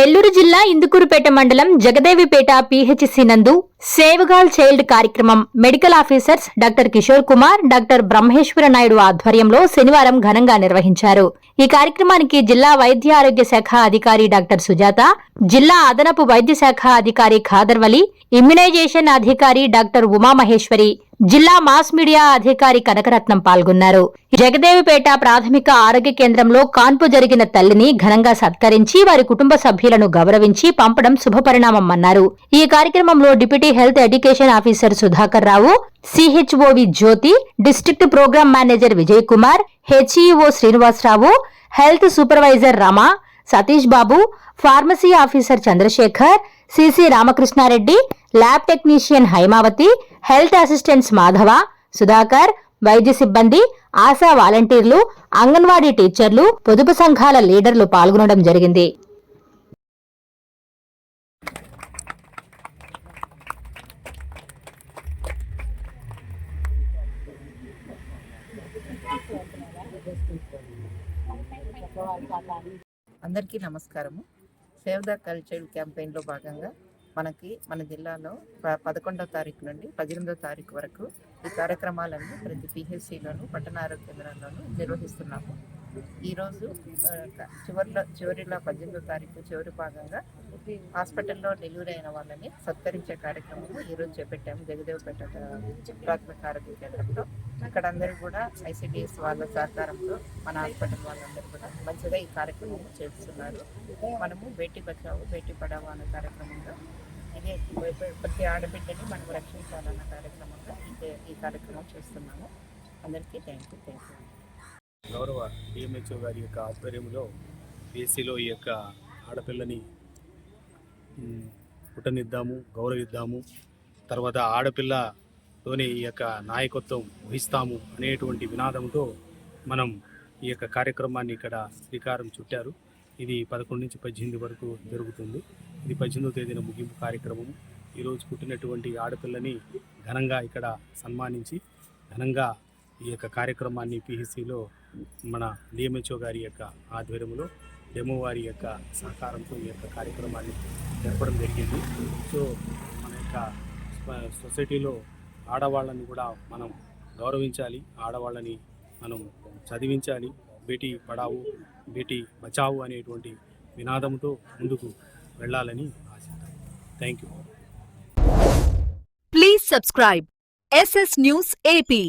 నెల్లూరు జిల్లా ఇందుకూరుపేట మండలం జగదేవిపేట పిహెచ్సి నందు సేవగాల్ చైల్డ్ కార్యక్రమం medical officers doctor Kishore Kumar doctor Brahmeswara Naidu ఆధ్వర్యంలో శనివారం ఘనంగా నిర్వహించారు. ఈ కార్యక్రమానికి జిల్లా వైద్య ఆరోగ్య శాఖ అధికారి డాక్టర్ సుజాత జిల్లా అదనపు వైద్య శాఖ అధికారి ఖాదర్వలి ఇమ్యునైజేషన్ అధికారి డాక్టర్ ఉమామహేశ్వరి జిల్లా మాస్ మీడియా అధికారి కనకరత్నం పాల్గొన్నారు. జగదేవిపేట ప్రాథమిక ఆరోగ్య కేంద్రంలో కాన్పు జరిగిన తల్లిని ఘనంగా సత్కరించి వారి కుటుంబ సభ్యులను గౌరవించి పంపడం శుభపరిణామమన్నారు ఈ కార్యక్రమంలో deputy health education officer Sudhakar Rao CHOV Jyothi district program manager Vijay Kumar HEO Srinivasarao health supervisor Rama Satish Babu pharmacy officer Chandrasekhar CC Ramakrishnareddy lab technician Haimavathi health assistants Madhava Sudhakar వైద్య సిబ్బంది ఆశా వాలంటీర్లు అంగన్వాడీ టీచర్లు పొదుపు సంఘాల లీడర్లు పాల్గొనడం జరిగింది. అందరికీ నమస్కారము. సేవ్ ద కల్చర్ క్యాంపెయిన్లో భాగంగా మనకి మన జిల్లాలో ప- పదకొండవ తారీఖు నుండి పద్దెనిమిదవ తారీఖు వరకు ఈ కార్యక్రమాలను ప్రతి పిహెచ్సిలోను పట్టణ ఆరోగ్య కేంద్రాల్లోనూ నిర్వహిస్తున్నాము. ఈరోజు చివరిలో చివరిలో పద్దెనిమిదవ తారీఖు చివరి భాగంగా హాస్పిటల్లో డెలివరీ అయిన వాళ్ళని సత్కరించే కార్యక్రమము ఈరోజు చేపట్టాము. జగదేవపేట ప్రాథమిక ఆరోగ్య కేంద్రంలో. ఇక్కడ అందరూ కూడా ఐసిడిఎస్ వాళ్ళ సహకారంతో మన హాస్పిటల్ వాళ్ళందరూ కూడా మంచిగా ఈ కార్యక్రమం చేస్తున్నారు. మనము బేటీ బచావు బేటీ పడావో అనే కార్యక్రమంలో ఇదే ప్రతి ఆడబిడ్డని మనం రక్షించాలన్న కార్యక్రమంగా ఇదే ఈ కార్యక్రమం చేస్తున్నాము. అందరికీ థ్యాంక్ యూ థ్యాంక్ యూ గౌరవ డిఎంహెచ్ఓ గారి యొక్క ఆధ్వర్యంలో బీసీలో ఈ యొక్క ఆడపిల్లని పుట్టనిద్దాము గౌరవిద్దాము. తర్వాత ఆడపిల్ల ఆడపిల్లతోనే ఈ యొక్క నాయకత్వం వహిస్తాము అనేటువంటి వినాదంతో మనం ఈ యొక్క కార్యక్రమాన్ని ఇక్కడ శ్రీకారం చుట్టారు. ఇది పదకొండు నుంచి పద్దెనిమిది వరకు జరుగుతుంది. ఇది పద్దెనిమిదవ తేదీన ముగింపు కార్యక్రమము. ఈరోజు పుట్టినటువంటి ఆడపిల్లని ఘనంగా ఇక్కడ సన్మానించి ఘనంగా ఈ యొక్క కార్యక్రమాన్ని పిహెసిలో మన డిఎంహెచ్ఓ గారి యొక్క ఆధ్వర్యంలో డెమో వారి యొక్క సహకారంతో ఈ యొక్క కార్యక్రమాన్ని జరపడం జరిగింది. సో మన యొక్క సొసైటీలో ఆడవాళ్ళని కూడా మనం గౌరవించాలి. ఆడవాళ్ళని మనం చదివించాలి. బేటీ పడావు బేటీ బచావు అనేటువంటి నినాదంతో ముందుకు వెళ్ళాలని ఆశిస్తాను thank you please subscribe SS news AP